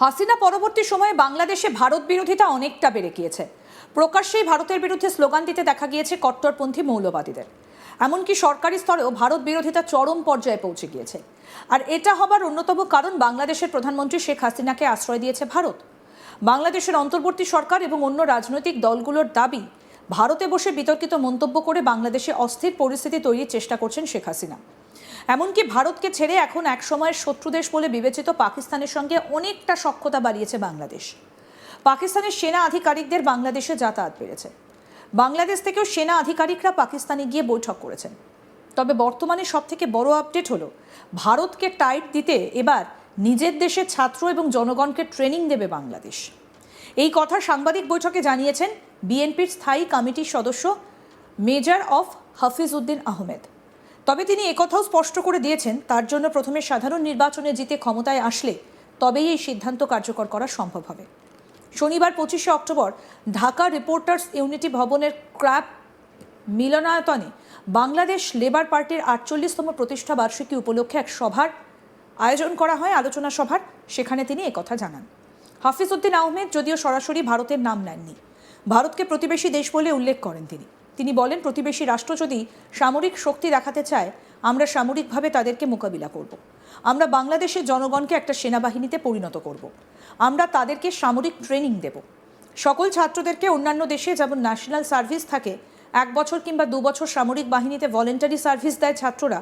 হাসিনা পরবর্তী সময়ে বাংলাদেশে ভারত বিরোধিতা অনেকটা বেড়ে গিয়েছে। প্রকাশ্যেই ভারতের বিরুদ্ধে স্লোগান দিতে দেখা গিয়েছে কট্টরপন্থী মৌলবাদীদের। এমনকি সরকারি স্তরেও ভারত বিরোধিতা চরম পর্যায়ে পৌঁছে গিয়েছে। আর এটা হবার অন্যতম কারণ বাংলাদেশের প্রধানমন্ত্রী শেখ হাসিনাকে আশ্রয় দিয়েছে ভারত। বাংলাদেশের অন্তর্বর্তী সরকার এবং অন্য রাজনৈতিক দলগুলোর দাবি, ভারতে বসে বিতর্কিত মন্তব্য করে বাংলাদেশে অস্থির পরিস্থিতি তৈরির চেষ্টা করছেন শেখ হাসিনা। এমনকি ভারতকে ছেড়ে এখন এক সময়ের শত্রু দেশ বলে বিবেচিত পাকিস্তানের সঙ্গে অনেকটা সখ্যতা বাড়িয়েছে বাংলাদেশ। পাকিস্তানের সেনা আধিকারিকদের বাংলাদেশে যাতায়াত বেড়েছে। বাংলাদেশ থেকেও সেনা আধিকারিকরা পাকিস্তানে গিয়ে বৈঠক করেছেন। তবে বর্তমানে সবথেকে বড় আপডেট হলো, ভারতকে টাইট দিতে এবার নিজের দেশের ছাত্র এবং জনগণকে ট্রেনিং দেবে বাংলাদেশ। এই কথা সাংবাদিক বৈঠকে জানিয়েছেন বিএনপির স্থায়ী কমিটির সদস্য মেজর অফ হাফিজ উদ্দিন আহমেদ। তবে তিনি একথাও স্পষ্ট করে দিয়েছেন, তার জন্য প্রথমে সাধারণ নির্বাচনে জিতে ক্ষমতায় আসলে তবেই এই সিদ্ধান্ত কার্যকর করা সম্ভব হবে। শনিবার পঁচিশে অক্টোবর ঢাকা রিপোর্টার্স ইউনিটি ভবনের ক্র্যাপ মিলনায়তনে বাংলাদেশ লেবার পার্টির আটচল্লিশতম প্রতিষ্ঠা বার্ষিকী উপলক্ষে এক সভার আয়োজন করা হয়, আলোচনা সভার। সেখানে তিনি একথা জানান। হাফিজ উদ্দিন আহমেদ যদিও সরাসরি ভারতের নাম নেননি। ভারতকে প্রতিবেশী দেশ বলে উল্লেখ করেন তিনি। তিনি বলেন, প্রতিবেশী রাষ্ট্র যদি সামরিক শক্তি দেখাতে চায়, আমরা সামরিকভাবে তাদেরকে মোকাবিলা করব। আমরা বাংলাদেশের জনগণকে একটা সেনাবাহিনীতে পরিণত করব। আমরা তাদেরকে সামরিক ট্রেনিং দেব সকল ছাত্রদেরকে অন্যান্য দেশে যেমন ন্যাশনাল সার্ভিস থাকে, এক বছর কিংবা দু বছর সামরিক বাহিনীতে ভলেন্টারি সার্ভিস দেয় ছাত্ররা,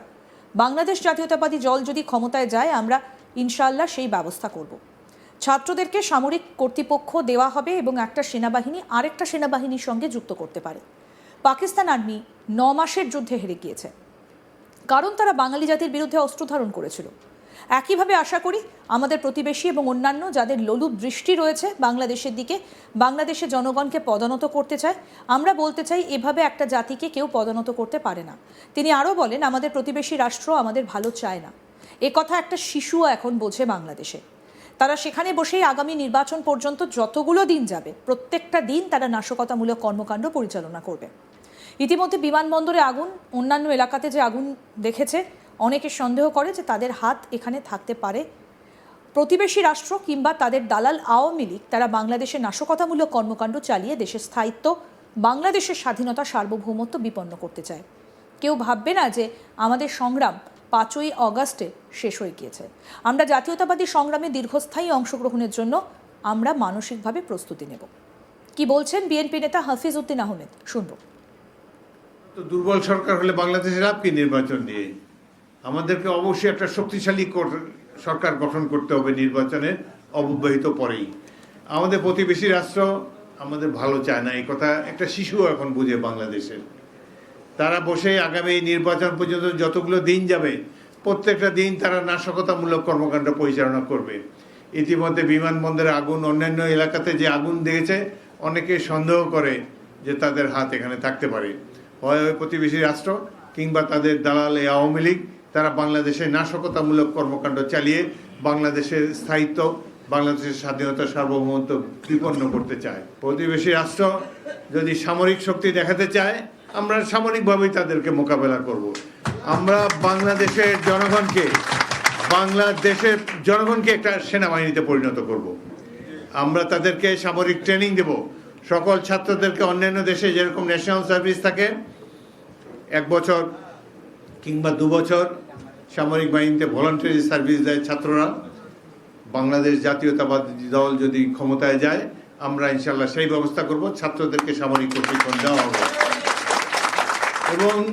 বাংলাদেশ জাতীয়তাবাদী জল যদি ক্ষমতায় যায়, আমরা ইনশাল্লাহ সেই ব্যবস্থা করব ছাত্রদেরকে সামরিক কর্তৃপক্ষ দেওয়া হবে এবং একটা সেনাবাহিনী আরেকটা সেনাবাহিনীর সঙ্গে যুক্ত করতে পারে পাকিস্তান আর্মি ন মাসের যুদ্ধে হেরে গিয়েছে। কারণ তারা বাঙালি জাতির বিরুদ্ধে অস্ত্র ধারণ করেছিল। একইভাবে আশা করি আমাদের প্রতিবেশী এবং অন্যান্য যাদের লোলুপ দৃষ্টি রয়েছে বাংলাদেশের দিকে, বাংলাদেশের জনগণকে পদানত করতে চায়, আমরা বলতে চাই এভাবে একটা জাতিকে কেউ পদানত করতে পারে না। তিনি আরও বলেন, আমাদের প্রতিবেশী রাষ্ট্র আমাদের ভালো চায় না। এ কথা একটা শিশুও এখন বোঝে বাংলাদেশে। তারা সেখানে বসেই আগামী নির্বাচন পর্যন্ত যতগুলো দিন যাবে, প্রত্যেকটা দিন তারা নাশকতামূলক কর্মকাণ্ড পরিচালনা করবে। ইতিমধ্যে বিমানবন্দরে আগুন, অন্যান্য এলাকাতে যে আগুন দেখেছে, অনেকে সন্দেহ করে যে তাদের হাত এখানে থাকতে পারে। প্রতিবেশী রাষ্ট্র কিংবা তাদের দালাল আওয়ামী লীগ, তারা বাংলাদেশে নাশকতামূলক কর্মকাণ্ড চালিয়ে দেশের স্থায়িত্ব, বাংলাদেশের স্বাধীনতা সার্বভৌমত্ব বিপন্ন করতে চায়। কেউ ভাববে না যে আমাদের সংগ্রাম পাঁচই অগাস্টে শেষ হয়ে গিয়েছে। আমরা জাতীয়তাবাদী সংগ্রামে দীর্ঘস্থায়ী অংশগ্রহণের জন্য আমরা মানসিকভাবে প্রস্তুতি নেব। কি বলছেন বিএনপি নেতা হাফিজ উদ্দিন আহমেদ? শুনব। তো দুর্বল সরকার হলে বাংলাদেশের লাভ কি নির্বাচন নিয়ে আমাদেরকে অবশ্যই একটা শক্তিশালী কর- সরকার গঠন করতে হবে নির্বাচনের অব্যবহিত পরেই। আমাদের প্রতিবেশী রাষ্ট্র আমাদের ভালো চায় না, এই কথা একটা শিশু এখন বুঝে বাংলাদেশের। তারা বসে আগামী নির্বাচন পর্যন্ত যতগুলো দিন যাবে, প্রত্যেকটা দিন তারা নাশকতামূলক কর্মকাণ্ড পরিচালনা করবে। ইতিমধ্যে বিমানবন্দরে আগুন, অন্যান্য এলাকাতে যে আগুন দেখেছে, অনেকে সন্দেহ করে যে তাদের হাত এখানে থাকতে পারে। হয় ওই প্রতিবেশী রাষ্ট্র কিংবা তাদের দালাল এই আওয়ামী লীগ, তারা বাংলাদেশে নাশকতামূলক কর্মকাণ্ড চালিয়ে বাংলাদেশের স্থায়িত্ব, বাংলাদেশের স্বাধীনতা সার্বভৌমত্ব বিপন্ন করতে চায় প্রতিবেশী রাষ্ট্র যদি সামরিক শক্তি দেখাতে চায়, আমরা সামরিকভাবেই তাদেরকে মোকাবেলা করব। আমরা বাংলাদেশের জনগণকে বাংলাদেশের জনগণকে একটা সেনাবাহিনীতে পরিণত করব। আমরা তাদেরকে সামরিক ট্রেনিং দেব সকল ছাত্রদেরকে অন্যান্য দেশে যেরকম ন্যাশনাল সার্ভিস থাকে এক বছর কিংবা দু বছর সামরিক বাহিনীতে ভলান্টারি সার্ভিস দেয় ছাত্ররা। বাংলাদেশ জাতীয়তাবাদী দল যদি ক্ষমতায় যায়, আমরা ইনশাল্লাহ সেই ব্যবস্থা করব, ছাত্রদেরকে সামরিক প্রশিক্ষণ দেওয়া হবে। এবং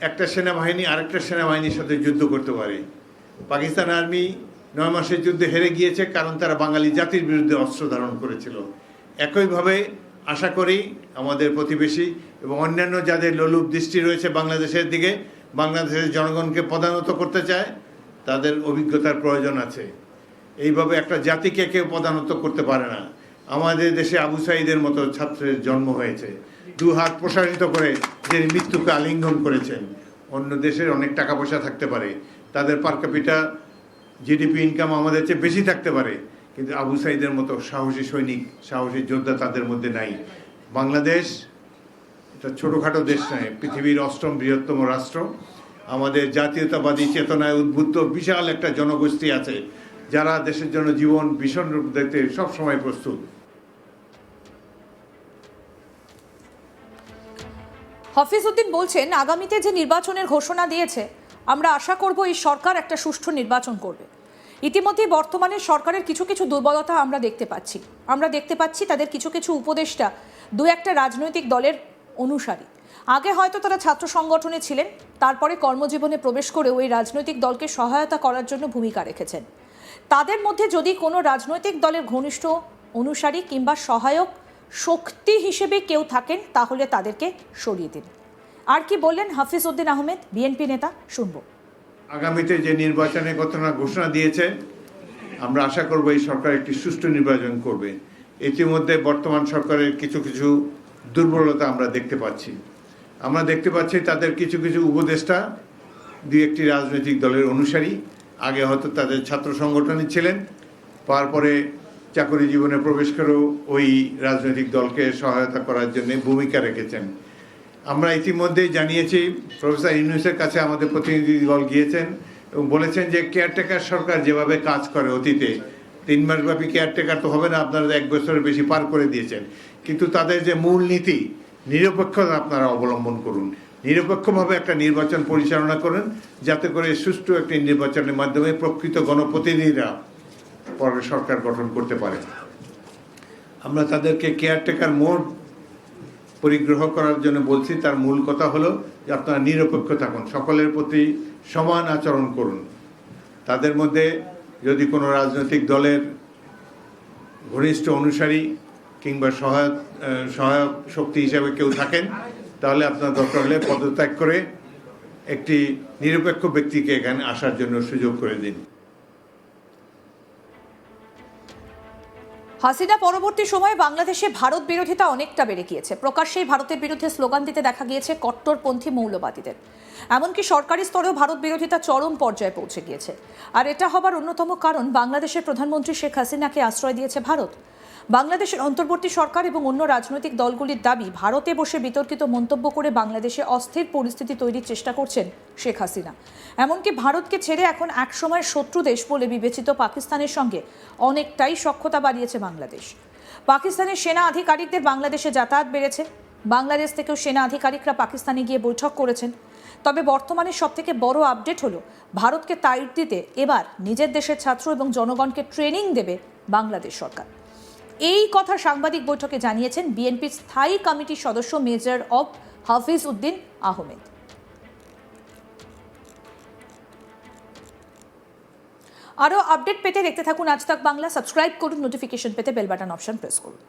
একটা সেনাবাহিনী আরেকটা সেনাবাহিনীর সাথে যুদ্ধ করতে পারে। পাকিস্তান আর্মি নয় মাসের যুদ্ধে হেরে গিয়েছে কারণ তারা বাঙালি জাতির বিরুদ্ধে অস্ত্র ধারণ করেছিল। একইভাবে আশা করি আমাদের প্রতিবেশী এবং অন্যান্য যাদের লোলুপ দৃষ্টি রয়েছে বাংলাদেশের দিকে, বাংলাদেশের জনগণকে প্রধানত করতে চায়, তাদের অভিজ্ঞতার প্রয়োজন আছে। এইভাবে একটা জাতিকে কেউ প্রধানত করতে পারে না। আমাদের দেশে আবু সাইদের মতো ছাত্রের জন্ম হয়েছে। দু হাত প্রসারিত করে যে মৃত্যুকে আলিঙ্গন করেছেন। অন্য দেশের অনেক টাকা পয়সা থাকতে পারে। তাদের পার ক্যাপিটা জিডিপি ইনকাম আমাদের চেয়ে বেশি থাকতে পারে। কিন্তু আবু সাইদের মতো সাহসী সৈনিক, সাহসী যোদ্ধা তাদের মধ্যে নাই। বাংলাদেশ এটা ছোটোখাটো দেশ নয়, পৃথিবীর অষ্টম বৃহত্তম রাষ্ট্র। আমাদের জাতীয়তাবাদী চেতনায় উদ্বুদ্ধ বিশাল একটা জনগোষ্ঠী আছে, যারা দেশের জন্য জীবন ভীষণ রূপ দেখতে সবসময় প্রস্তুত। হাফিজ উদ্দিন বলছেন, আগামীতে যে নির্বাচনের ঘোষণা দিয়েছে, আমরা আশা করব এই সরকার একটা সুষ্ঠু নির্বাচন করবে। ইতিমধ্যে বর্তমানে সরকারের কিছু কিছু দুর্বলতা আমরা দেখতে পাচ্ছি। আমরা দেখতে পাচ্ছি তাদের কিছু কিছু উপদেষ্টা দু একটা রাজনৈতিক দলের অনুসারী। আগে হয়তো তারা ছাত্র সংগঠনে ছিলেন, তারপরে কর্মজীবনে প্রবেশ করে ওই রাজনৈতিক দলকে সহায়তা করার জন্য ভূমিকা রেখেছেন। তাদের মধ্যে যদি কোনো রাজনৈতিক দলের ঘনিষ্ঠ অনুসারী কিংবা সহায়ক শক্তি হিসেবে কেউ থাকেন, তাহলে তাদেরকে সরিয়ে দিন। আর কি বললেন হাফিজ উদ্দিন আহমেদ, বিএনপি নেতা, শুনব। আগামীতে যে নির্বাচনের ঘটনা ঘোষণা দিয়েছে, আমরা আশা করব এই সরকার একটি সুষ্ঠু নির্বাচন করবে। ইতিমধ্যে বর্তমান সরকারের কিছু কিছু দুর্বলতা আমরা দেখতে পাচ্ছি। আমরা দেখতে পাচ্ছি তাদের কিছু কিছু উপদেষ্টা, দুই একটি রাজনৈতিক দলের অনুসারী, আগে হয়তো তাদের ছাত্র সংগঠনে ছিলেন তারপরে চাকরি জীবনে প্রবেশ করেও ওই রাজনৈতিক দলকে সহায়তা করার জন্য ভূমিকা রেখেছেন। আমরা ইতিমধ্যেই জানিয়েছি, প্রফেসর ইউনুসের কাছে আমাদের প্রতিনিধি দল গিয়েছেন এবং বলেছেন যে কেয়ারটেকার সরকার যেভাবে কাজ করে অতীতে, তিন মাসব্যাপী কেয়ারটেকার তো হবে না, আপনারা এক বছরের বেশি পার করে দিয়েছেন। কিন্তু তাদের যে মূল নীতি নিরপেক্ষতা আপনারা অবলম্বন করুন। নিরপেক্ষভাবে একটা নির্বাচন পরিচালনা করেন, যাতে করে সুষ্ঠু একটি নির্বাচনের মাধ্যমে প্রকৃত গণপ্রতিনিধিরা পরে সরকার গঠন করতে পারে। আমরা তাদেরকে কেয়ারটেকার মোড পরিগ্রহ করার জন্য বলছি, তার মূল কথা হলো যে আপনারা নিরপেক্ষ থাকুন, সকলের প্রতি সমান আচরণ করুন। তাদের মধ্যে যদি কোনো রাজনৈতিক দলের ঘনিষ্ঠ অনুসারী কিংবা সহায়ক সহায়ক শক্তি হিসাবে কেউ থাকেন, তাহলে আপনার দরকার হলে পদত্যাগ করে একটি নিরপেক্ষ ব্যক্তিকে এখানে আসার জন্য সুযোগ করে দিন। হাসিনা পরবর্তী সময়ে বাংলাদেশে ভারত বিরোধিতা অনেকটা বেড়ে গিয়েছে। প্রকাশ্যেই ভারতের বিরুদ্ধে স্লোগান দিতে দেখা গিয়েছে কট্টরপন্থী মৌলবাদীদের। এমনকি সরকারি স্তরেও ভারত বিরোধিতা চরম পর্যায়ে পৌঁছে গিয়েছে। আর এটা হবার অন্যতম কারণ, বাংলাদেশের প্রধানমন্ত্রী শেখ হাসিনাকে আশ্রয় দিয়েছে ভারত। বাংলাদেশের অন্তর্বর্তী সরকার এবং অন্য রাজনৈতিক দলগুলির দাবি, ভারতে বসে বিতর্কিত মন্তব্য করে বাংলাদেশে অস্থির পরিস্থিতি তৈরির চেষ্টা করছেন শেখ হাসিনা। এমনকি ভারতকে ছেড়ে এখন একসময় শত্রু দেশ বলে বিবেচিত পাকিস্তানের সঙ্গে অনেকটাই সক্ষতা বাড়িয়েছে বাংলাদেশ। পাকিস্তানের সেনা আধিকারিকদের বাংলাদেশে যাতায়াত বেড়েছে। বাংলাদেশ থেকেও সেনা আধিকারিকরা পাকিস্তানে গিয়ে বৈঠক করেছেন। তবে বর্তমানে সবথেকে বড় আপডেট হলো, ভারতকে তাইট দিতে এবার নিজের দেশের ছাত্র এবং জনগণকে ট্রেনিং দেবে বাংলাদেশ সরকার। এই কথা সাংবাদিক বৈঠকে জানিয়েছেন বিএনপির স্থায়ী কমিটির সদস্য মেজর অব হাফিজ উদ্দিন আহমেদ। আরও আপডেট পেতে দেখতে থাকুন আজ তাক বাংলা। সাবস্ক্রাইব করুন, নোটিফিকেশন পেতে বেল বাটন অপশন প্রেস করুন।